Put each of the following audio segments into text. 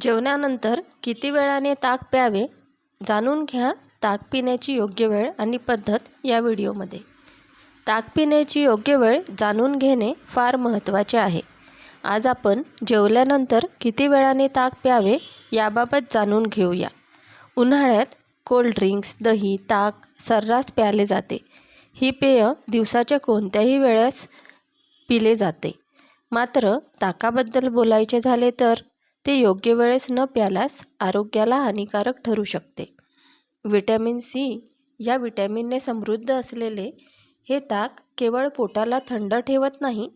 जेवणानंतर किती वेळाने ताक प्यावे जाणून घ्या ताक पिण्याची योग्य वेळ आणि पद्धत या व्हिडिओमध्ये. ताक पिण्याची योग्य वेळ जाणून घेणे फार महत्त्वाचे आहे. आज आपण जेवल्यानंतर किती वेळाने ताक प्यावे याबाबत जाणून घेऊया. उन्हाळ्यात कोल्ड ड्रिंक्स दही ताक सर्रास प्याले जाते. ही पेय दिवसाच्या कोणत्याही वेळेस पिले जाते. मात्र ताकाबद्दल बोलायचे झाले तर ते योग्य वेळेस न प्यालास आरोग्याला हानिकारक ठरू शकते. विटॅमिन सी या विटॅमिनने समृद्ध असलेले हे ताक केवळ पोटाला थंड ठेवत नाही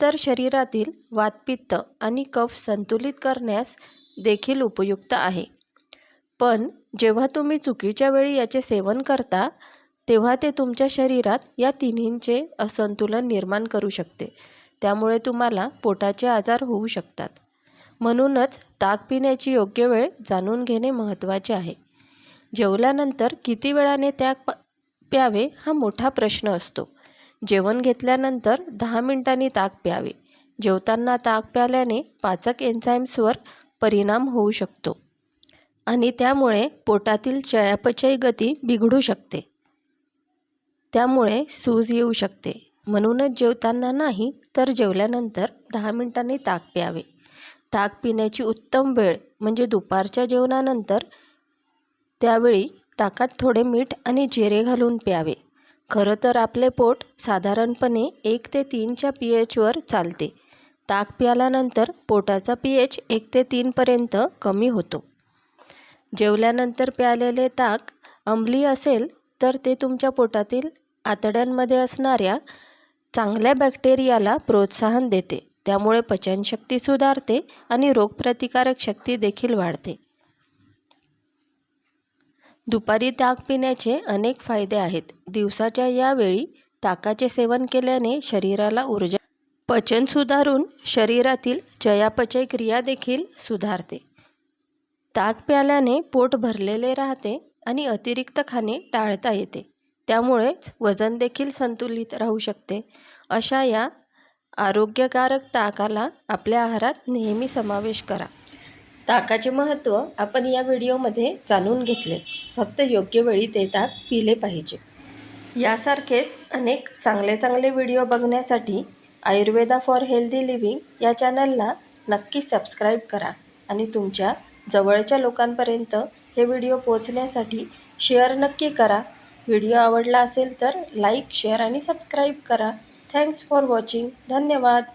तर शरीरातील वातपित्त आणि कफ संतुलित करण्यास देखील उपयुक्त आहे. पण जेव्हा तुम्ही चुकीच्या वेळी याचे सेवन करता तेव्हा ते तुमच्या शरीरात या तिन्हींचे असंतुलन निर्माण करू शकते. त्यामुळे तुम्हाला पोटाचे आजार होऊ शकतात. म्हणूनच ताक पिण्याची योग्य वेळ जाणून घेणे महत्त्वाचे आहे. जेवल्यानंतर किती वेळाने त्याग प प्यावे हा मोठा प्रश्न असतो. जेवण घेतल्यानंतर दहा मिनिटांनी ताक प्यावे. जेवताना ताक प्याल्याने पाचक एन्झाईम्सवर परिणाम होऊ शकतो. आणि त्यामुळे पोटातील चयापचय गती बिघडू शकते. त्यामुळे सूज येऊ शकते. म्हणूनच जेवताना नाही तर जेवल्यानंतर दहा मिनिटांनी ताक प्यावे. ताक पिण्याची उत्तम वेळ म्हणजे दुपारच्या जेवणानंतर त्यावेळी ताकात थोडे मीठ आणि जिरे घालून प्यावे. खरं तर आपले पोट साधारणपणे एक ते तीनच्या पी एचवर चालते. ताक प्याल्यानंतर पोटाचा पी एच एक ते तीनपर्यंत कमी होतो. जेवल्यानंतर प्यालेले ताक अंमली असेल तर ते तुमच्या पोटातील आतड्यांमध्ये असणाऱ्या चांगल्या बॅक्टेरियाला प्रोत्साहन देते. त्यामुळे पचनशक्ती सुधारते आणि रोगप्रतिकारक शक्ती देखील वाढते. दुपारी ताक पिण्याचे अनेक फायदे आहेत. दिवसाच्या यावेळी ताकाचे सेवन केल्याने शरीराला ऊर्जा पचन सुधारून शरीरातील चयापचय क्रिया देखील सुधारते. ताक प्याल्याने पोट भरलेले राहते आणि अतिरिक्त खाणे टाळता येते. त्यामुळेच वजन देखील संतुलित राहू शकते. अशा या आरोग्यकारक ताकाला आपल्या आहारात नेहमी समावेश करा. ताकाचे महत्त्व आपण या व्हिडिओमध्ये जाणून घेतले. फक्त योग्य वेळी ते ताक पिले पाहिजे. यासारखेच अनेक चांगले चांगले व्हिडिओ बघण्यासाठी आयुर्वेदा फॉर हेल्दी लिव्हिंग या चॅनलला नक्की सबस्क्राईब करा आणि तुमच्या जवळच्या लोकांपर्यंत हे व्हिडिओ पोहोचण्यासाठी शेअर नक्की करा. व्हिडिओ आवडला असेल तर लाईक शेअर आणि सबस्क्राईब करा. थँक्स फॉर वॉचिंग धन्यवाद